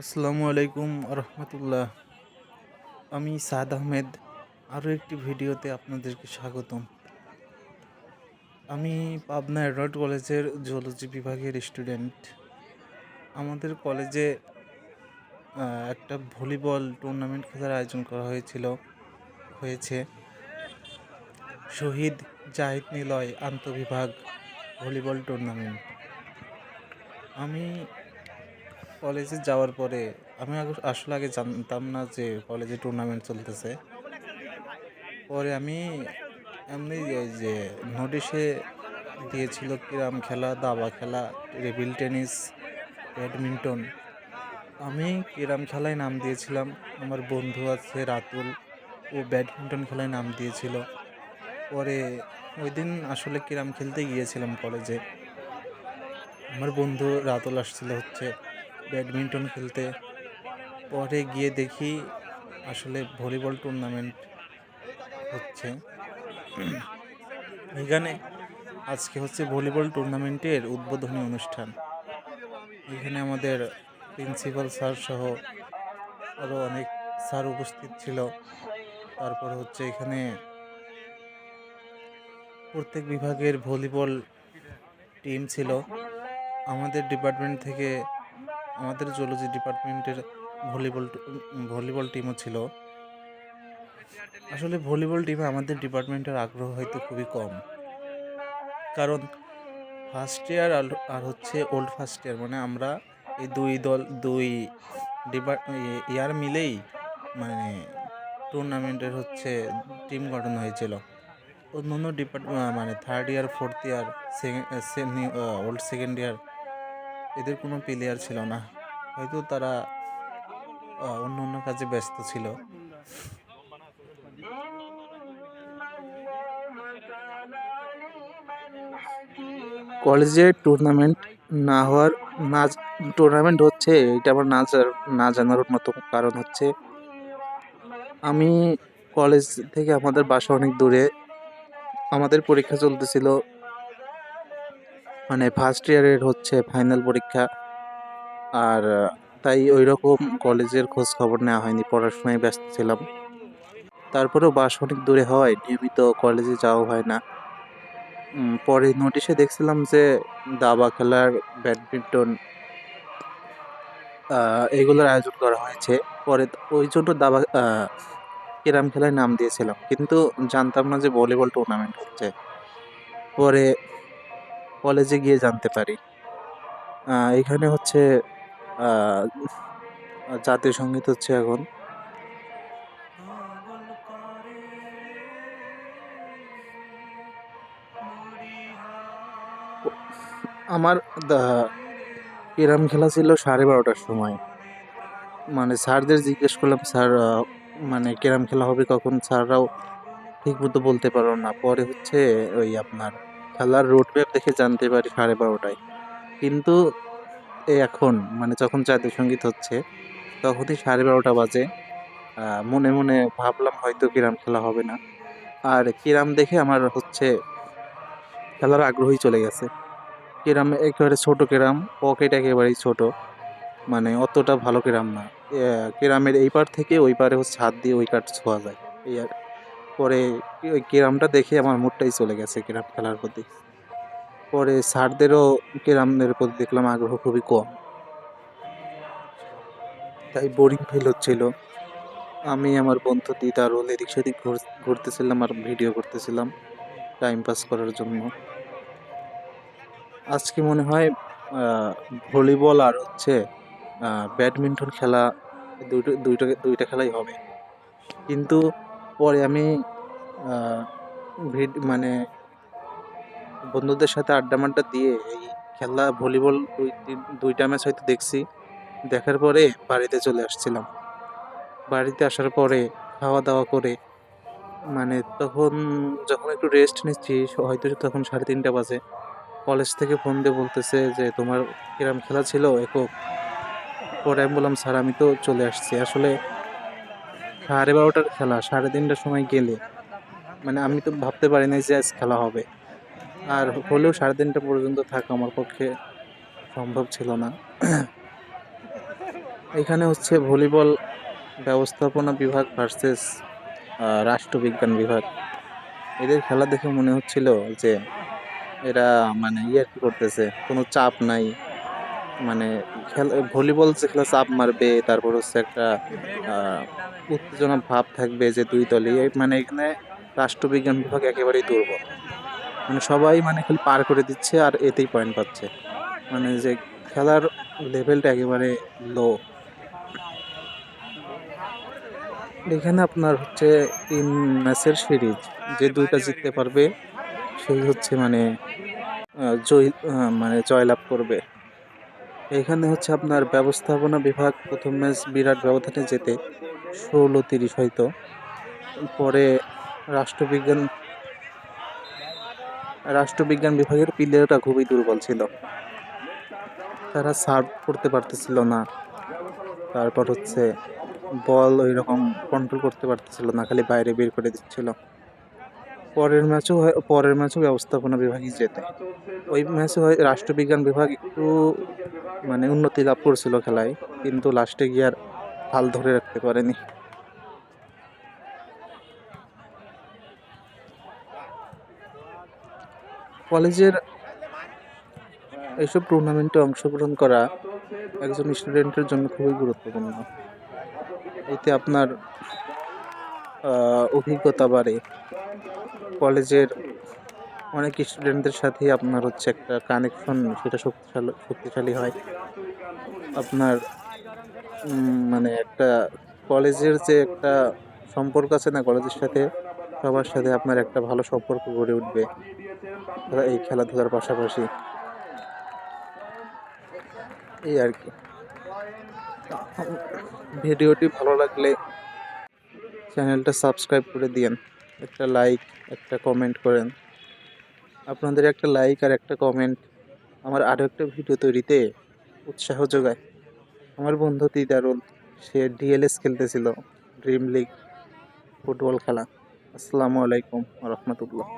আসসালামু আলাইকুম রহমতুল্লাহ। আমি সাদ আহমেদ, আরও একটি ভিডিওতে আপনাদেরকে স্বাগতম। আমি পাবনা অ্যাডওয়ার্ড কলেজের জুওলজি বিভাগের স্টুডেন্ট আমাদের কলেজে একটা ভলিবল টুর্নামেন্ট খেলার আয়োজন করা হয়েছিল, হয়েছে। শহীদ জাহিদ নিলয় আন্তবিভাগ ভলিবল টুর্নামেন্ট আমি কলেজে যাওয়ার পরে আমি আসলে আগে জানতাম না যে কলেজে টুর্নামেন্ট চলতেছে। পরে আমি এমনি যে নোটিশে দিয়েছিল কিরাম খেলা, দাবা খেলা, টেবিল টেনিস, ব্যাডমিন্টন। আমি কিরাম খেলায় নাম দিয়েছিলাম। আমার বন্ধু আছে রাতুল, ও ব্যাডমিন্টন খেলায় নাম দিয়েছিল। পরে ওই দিন আসলে কিরাম খেলতে গিয়েছিলাম কলেজে আমার বন্ধু রাতুল আসছিল হচ্ছে। ব্যাডমিন্টন খেলতে। পরে গিয়ে দেখি আসলে ভলিবল টুর্নামেন্ট হচ্ছে। এখানে আজকে হচ্ছে ভলিবল টুর্নামেন্টের উদ্বোধনী অনুষ্ঠান। এখানে আমাদের প্রিন্সিপাল স্যার সহ আরও অনেক স্যার উপস্থিত ছিল। তারপর হচ্ছে এখানে প্রত্যেক বিভাগের ভলিবল টিম ছিল। আমাদের ডিপার্টমেন্ট থেকে আমাদের জুলজি ডিপার্টমেন্টের ভলিবল ভলিবল টিমও ছিল। আসলে ভলিবল টিমে আমাদের ডিপার্টমেন্টের আগ্রহ হয়তো খুবই কম। কারণ ফার্স্ট ইয়ার আর হচ্ছে ওল্ড ফার্স্ট ইয়ার মানে আমরা এই দুই দল, দুই ডিপার্ট ইয়ার মিলেই মানে টুর্নামেন্টের হচ্ছে টিম গঠন হয়েছিল। অন্যান্য ডিপার্টমেন্ট মানে third year fourth year second old second year এদের কোনো প্লেয়ার ছিল না। হয়তো তারা অন্য অন্য কাজে ব্যস্ত ছিল। কলেজে টুর্নামেন্ট না হওয়ার না টুর্নামেন্ট হচ্ছে, এটা আমার না না জানার মতো কারণ হচ্ছে, আমি কলেজ থেকে আমাদের বাসা অনেক দূরে, আমাদের পরীক্ষা চলতেছিল মানে ফার্স্ট ইয়ারের হচ্ছে ফাইনাল পরীক্ষা। আর, তাই ওই রকম কলেজের খোঁজ খবর নেওয়া হয়নি, পড়াশোনায় ব্যস্ত ছিলাম। তারপরেও বাস অনেক দূরে হওয়ায় নিয়মিত কলেজে যাওয়া হয় না। পরে নোটিশে দেখছিলাম যে দাবা খেলার ব্যাডমিন্টন এগুলোর আয়োজন করা হয়েছে। পরে ওই জন্য দাবা ক্যারাম খেলায় নাম দিয়েছিলাম। কিন্তু জানতাম না যে ভলিবল টুর্নামেন্ট হচ্ছে। পরে কলেজে গিয়ে জানতে পারি। এখানে হচ্ছে জাতীয় সংগীত হচ্ছে এখন। আমার ক্যারাম খেলা ছিল সাড়ে বারোটার সময়। মানে স্যারদের জিজ্ঞেস করলাম, স্যার মানে ক্যারাম খেলা হবে? কখন স্যাররাও ঠিক মতো বলতে পারো না। পরে হচ্ছে ওই আপনার খেলার রোড ম্যাপ দেখে জানতে পারি সাড়ে বারোটায়। কিন্তু এখন মানে যখন জাতীয় সংগীত হচ্ছে তখনই সাড়ে বারোটা বাজে। মনে মনে ভাবলাম হয়তো কিরাম খেলা হবে না। আর কিরাম দেখে আমার হচ্ছে খেলার আগ্রহই চলে গেছে। কিরাম একেবারে ছোট কিরাম পকেট একেবারেই ছোট। মানে অতটা ভালো কিরাম না। এ, কিরামের এই পার থেকে ওই পারে হচ্ছে হাত দিয়ে ওই কাঠ ছোঁয়া যায়। এই আর পরে ওই ক্যারামটা দেখে আমার মুডটাই চলে গেছে ক্যারাম খেলার প্রতি। পরে স্যারদেরও ক্যারামের প্রতি দেখলাম আগ্রহ খুবই কম। তাই বোরিং ফিল হচ্ছিল। আমি আমার বন্ধু দিদারুল এদিক সেদিক ঘুর- ঘুরতেছিলাম আর ভিডিও করতেছিলাম টাইম পাস করার জন্য। আজকে মনে হয় ভলিবল আর হচ্ছে ব্যাডমিন্টন খেলা দুটো, দুইটা দুইটা খেলাই হবে। কিন্তু পরে আমি ভিড- মানে বন্ধুদের সাথে আড্ডা মাড্ডা দিয়ে এই খেলা, ভলিবল দুই দুইটা ম্যাচ হয়তো দেখছি। দেখার পরে বাড়িতে চলে আসছিলাম। বাড়িতে আসার পরে খাওয়া দাওয়া করে মানে তখন যখন একটু রেস্ট নিচ্ছি, হয়তো তখন সাড়ে তিনটা বাজে। কলেজ থেকে ফোন দিয়ে বলতেছে যে, তোমার কিরাম খেলা ছিল? একক। পরে আমি বললাম, স্যার, আমি তো চলে আসছি। আসলে সাড়ে বারোটার খেলা, সাড়ে তিনটার সময় গেলে। মানে আমি তো ভাবতে পারি নাই যে আজ খেলা হবে। আর হলেও সাড়ে তিনটা পর্যন্ত থাকা আমার পক্ষে সম্ভব ছিল না। এখানে হচ্ছে ভলিবল ব্যবস্থাপনা বিভাগ ভার্সেস রাষ্ট্রবিজ্ঞান বিভাগ। এদের খেলা দেখে মনে হচ্ছিল যে এরা মানে ইয়ে করতেছে, কোনো চাপ নাই। মানে খেলা, ভলিবল যে খেলা চাপ মারবে, তারপর হচ্ছে একটা উত্তেজনা ভাব থাকবে যে দুই দলই। মানে এখানে রাষ্ট্রবিজ্ঞান বিভাগ একেবারেই দুর্বল। মানে সবাই মানে খালি পার করে দিচ্ছে আর এতেই পয়েন্ট পাচ্ছে। মানে যে খেলার লেভেলটা একেবারে লো এখানে আপনার হচ্ছে তিন ম্যাচের সিরিজ যে দুইটা জিততে পারবে, সেই হচ্ছে মানে জয় মানে জয়লাভ করবে। এখানে হচ্ছে আপনার ব্যবস্থাপনা বিভাগ প্রথম ম্যাচ বিরাট ব্যবধানে যেতে ষোলো তিরিশ হয়তো। পরে রাষ্ট্রবিজ্ঞান রাষ্ট্রবিজ্ঞান বিভাগের প্লেয়াররা খুবই দুর্বল ছিল। তারা সার্ভ করতে পারতেছিল না। তারপর হচ্ছে বল ওই রকম কন্ট্রোল করতে পারতেছিল না, খালি বাইরে বের করে দিচ্ছিল। পরের ম্যাচও পরের ম্যাচও ব্যবস্থাপনা বিভাগই জেতে ওই ম্যাচে হয় রাষ্ট্রবিজ্ঞান বিভাগ একটু মানে উন্নতি লাভ করছিল খেলায়, কিন্তু লাস্টে গিয়ে আর হাল ধরে রাখতে পারেনি। কলেজের এইসব টুর্নামেন্টে অংশগ্রহণ করা একজন স্টুডেন্টের জন্য খুবই গুরুত্বপূর্ণ। এতে আপনার অভিজ্ঞতা বাড়ে। কলেজের অনেক স্টুডেন্টদের সাথে আপনার হচ্ছে একটা কানেকশন সেটা শক্তিশালী শক্তিশালী হয়। আপনার মানে একটা কলেজের যে একটা সম্পর্ক আছে না, কলেজের সাথে, সবার সাথে আপনার একটা ভালো সম্পর্ক গড়ে উঠবে। এই খেলাধুলার পাশাপাশি। এই আর কি। ভিডিওটি ভালো লাগলে চ্যানেলটা সাবস্ক্রাইব করে দিয়েন। একটা লাইক একটা কমেন্ট করেন। আপনাদের একটা লাইক আর একটা কমেন্ট আমার আরও একটা ভিডিও তৈরিতে উৎসাহ যোগায়। আমার বন্ধু দিদারুল সে ডিএলএস খেলতেছিল ড্রিম লিগ ফুটবল খেলা। আসসালামু আলাইকুম রহমতুল্লাহ।